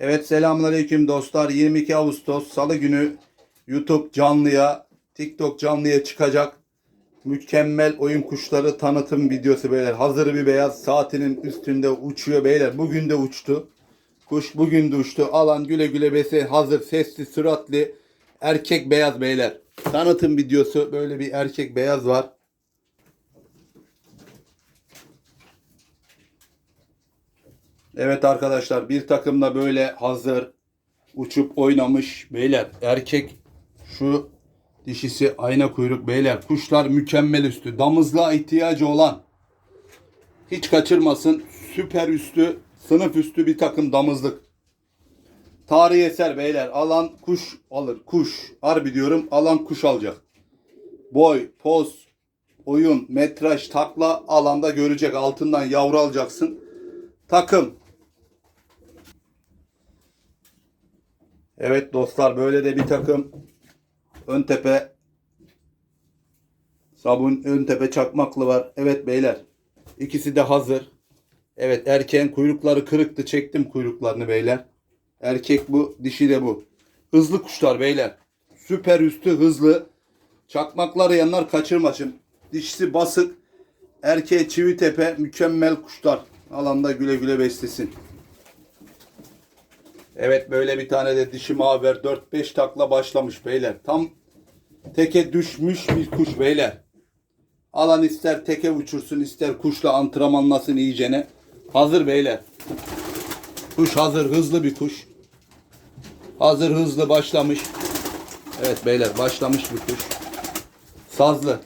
Evet selamünaleyküm dostlar. 22 Ağustos Salı günü YouTube canlıya, TikTok canlıya çıkacak mükemmel oyun kuşları tanıtım videosu beyler. Hazır bir beyaz saatinin üstünde uçuyor beyler. Bugün de uçtu. Kuş bugün de uçtu. Alan güle güle besi hazır sesli süratli erkek beyaz beyler. Tanıtım videosu böyle bir erkek beyaz var. Evet arkadaşlar bir takımda böyle hazır uçup oynamış beyler. Erkek şu dişisi ayna kuyruk beyler. Kuşlar mükemmel üstü. Damızlığa ihtiyacı olan hiç kaçırmasın. Süper üstü, sınıf üstü bir takım damızlık. Tarihi eser beyler. Alan kuş alır. Kuş. Harbi diyorum alan kuş alacak. Boy, poz, oyun, metraj, takla alanda görecek. Altından yavru alacaksın. Takım. Evet dostlar böyle de bir takım ön tepe sabun ön tepe çakmaklı var. Evet beyler ikisi de hazır. Evet erkeğin kuyrukları kırıktı çektim kuyruklarını beyler. Erkek bu dişi de bu. Hızlı kuşlar beyler. Süper üstü hızlı. Çakmakları yanlar kaçırmasın. Dişisi basık. Erkeğe çivi tepe mükemmel kuşlar. Alanda güle güle beslesin. Evet böyle bir tane de dişi maver 4-5 takla başlamış beyler. Tam teke düşmüş bir kuş beyler. Alan ister teke uçursun ister kuşla antrenmanlasın iyicene. Hazır beyler. Kuş hazır hızlı bir kuş. Hazır hızlı başlamış. Evet beyler başlamış bir kuş. Sazlı.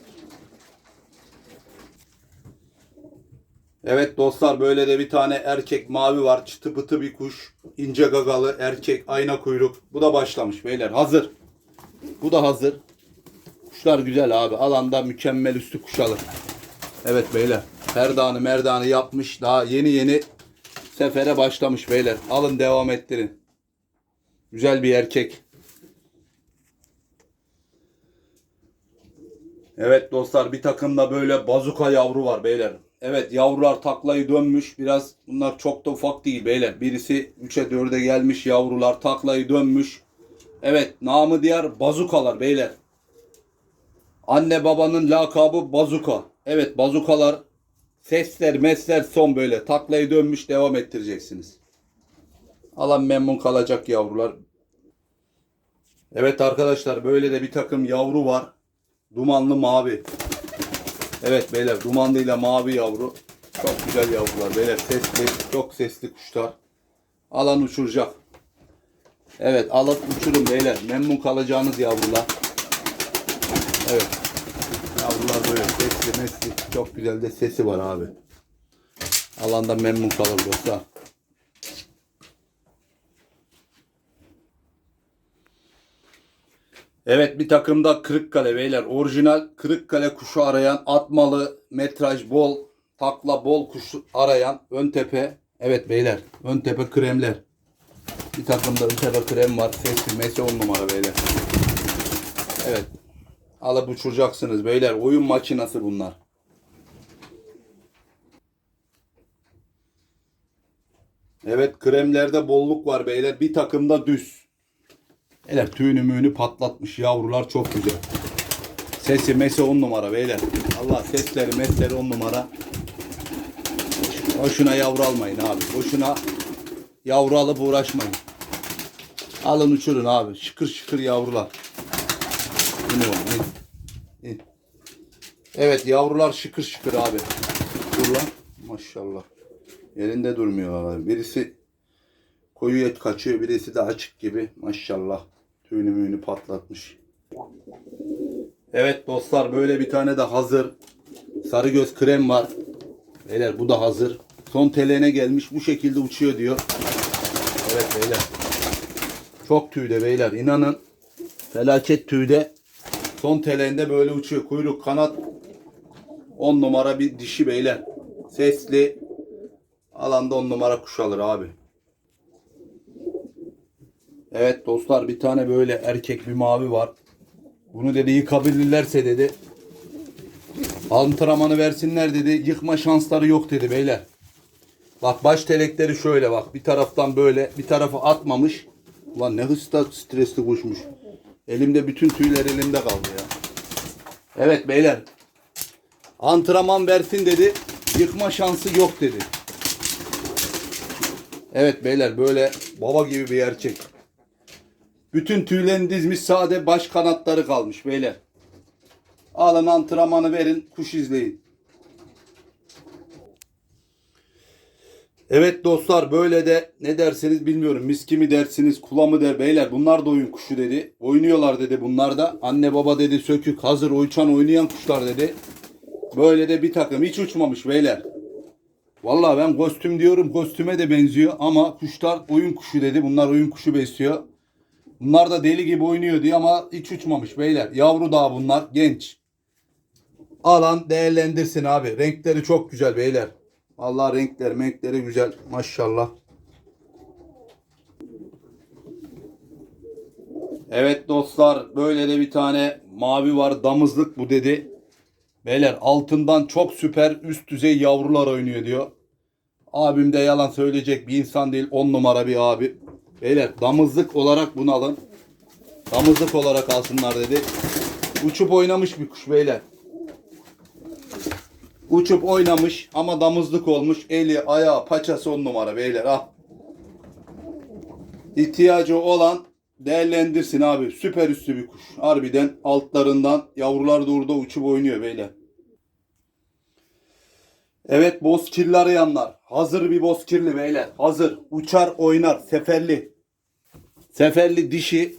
Evet dostlar böyle de bir tane erkek mavi var. Çıtı pıtı bir kuş. ince gagalı erkek ayna kuyruk. Bu da başlamış beyler. Hazır. Bu da hazır. Kuşlar güzel abi. Alanda mükemmel üstü kuş alır. Evet beyler. Perdanı merdanı yapmış. Daha yeni yeni sefere başlamış beyler. Alın devam ettirin. Güzel bir erkek. Evet dostlar bir takımda böyle bazuka yavru var beyler. Evet yavrular taklayı dönmüş. Biraz bunlar çok da ufak değil beyler. Birisi 3'e 4'e gelmiş yavrular taklayı dönmüş. Evet namı diğer bazukalar beyler. Anne babanın lakabı bazuka. Evet bazukalar sesler mesler son böyle taklayı dönmüş devam ettireceksiniz. Alan memnun kalacak yavrular. Evet arkadaşlar böyle de bir takım yavru var. Dumanlı mavi. Evet beyler dumanlıyla mavi yavru. Çok güzel yavrular beyler. Sesli, çok sesli kuşlar. Alan uçuracak. Evet alıp uçurun beyler. Memnun kalacağınız yavrular. Evet. Yavrular böyle sesli mesli. Çok güzel de sesi var abi. Alanda memnun kalır dostlar. Evet bir takımda Kırıkkale beyler. Orijinal Kırıkkale kuşu arayan, atmalı, metraj bol, takla bol kuş arayan ön tepe. Evet beyler ön tepe kremler. Bir takımda ön tepe krem var. Sesli mese on numara beyler. Evet. Alıp uçuracaksınız beyler. Oyun makinası bunlar. Evet kremlerde bolluk var beyler. Bir takımda düz. Beyler tüyünü müyünü patlatmış yavrular çok güzel. Sesi mesi on numara beyler. Allah sesleri mesleri on numara. Boşuna yavru almayın abi. Boşuna yavru alıp uğraşmayın. Alın uçurun abi. Şıkır şıkır yavrular. İn oğlum in. İn. Evet yavrular şıkır şıkır abi. Dur lan. Maşallah. Yerinde durmuyorlar. Birisi koyu et kaçıyor. Birisi de açık gibi. Maşallah. Tüyünü müyünü patlatmış. Evet dostlar böyle bir tane de hazır. Sarı göz krem var. Beyler bu da hazır. Son telene gelmiş. Bu şekilde uçuyor diyor. Evet beyler. Çok tüyde beyler. İnanın. Felaket tüyde. Son telende böyle uçuyor. Kuyruk kanat. 10 numara bir dişi beyler. Sesli. Alanda 10 numara kuş alır abi. Evet dostlar bir tane böyle erkek bir mavi var. Bunu dedi yıkabilirlerse dedi. Antrenmanı versinler dedi. Yıkma şansları yok dedi beyler. Bak baş telekleri şöyle bak. Bir taraftan böyle bir tarafı atmamış. Ulan ne hızlı stresli kuşmuş. Elimde bütün tüyler elimde kaldı ya. Evet beyler. Antrenman versin dedi. Yıkma şansı yok dedi. Evet beyler böyle baba gibi bir erkek. Bütün tüylerini dizmiş sade baş kanatları kalmış beyler. Alın antrenmanı verin kuş izleyin. Evet dostlar böyle de ne dersiniz bilmiyorum. Miski mi dersiniz kula mı der beyler. Bunlar da oyun kuşu dedi. Oynuyorlar dedi bunlar da. Anne baba dedi sökük hazır uçan oynayan kuşlar dedi. Böyle de bir takım hiç uçmamış beyler. Vallahi ben kostüm diyorum kostüme de benziyor ama kuşlar oyun kuşu dedi. Bunlar oyun kuşu besliyor. Bunlar da deli gibi oynuyor diye ama hiç uçmamış beyler. Yavru daha bunlar genç. Alan değerlendirsin abi. Renkleri çok güzel beyler. Vallahi renkleri renkleri güzel maşallah. Evet dostlar böyle de bir tane mavi var damızlık bu dedi. Beyler altından çok süper üst düzey yavrular oynuyor diyor. Abim de yalan söyleyecek bir insan değil 10 numara bir abi. Beyler damızlık olarak bunu alın. Damızlık olarak alsınlar dedi. Uçup oynamış bir kuş beyler. Uçup oynamış ama damızlık olmuş. Eli, ayağı, paçası on numara beyler ah. İhtiyacı olan değerlendirsin abi. Süper üstü bir kuş. Harbiden altlarından yavrular da uçup oynuyor beyler. Evet bozkirli arayanlar. Hazır bir bozkirli beyler. Hazır. Uçar oynar. Seferli. Seferli dişi.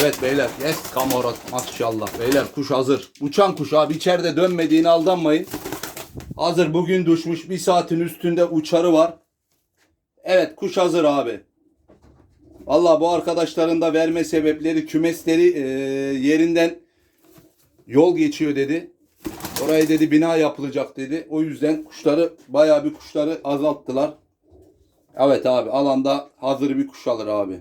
Evet beyler. Yes kamorat maşallah. Beyler kuş hazır. Uçan kuş abi içeride dönmediğine aldanmayın. Hazır bugün düşmüş. Bir saatin üstünde uçarı var. Evet kuş hazır abi. Valla bu arkadaşların da verme sebepleri kümesleri e, yerinden yol geçiyor dedi. Oraya dedi bina yapılacak dedi. O yüzden kuşları bayağı bir kuşları azalttılar. Evet abi alanda hazır bir kuş alır abi.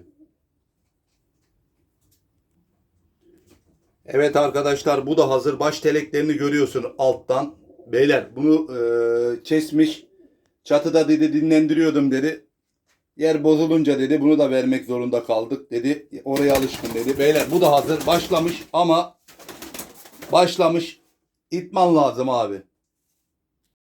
Evet arkadaşlar bu da hazır. Baş teleklerini görüyorsun alttan. Beyler bunu e, kesmiş. Çatıda dedi dinlendiriyordum dedi. Yer bozulunca dedi bunu da vermek zorunda kaldık dedi. Oraya alışkın dedi. Beyler bu da hazır. Başlamış ama başlamış. İtman lazım abi.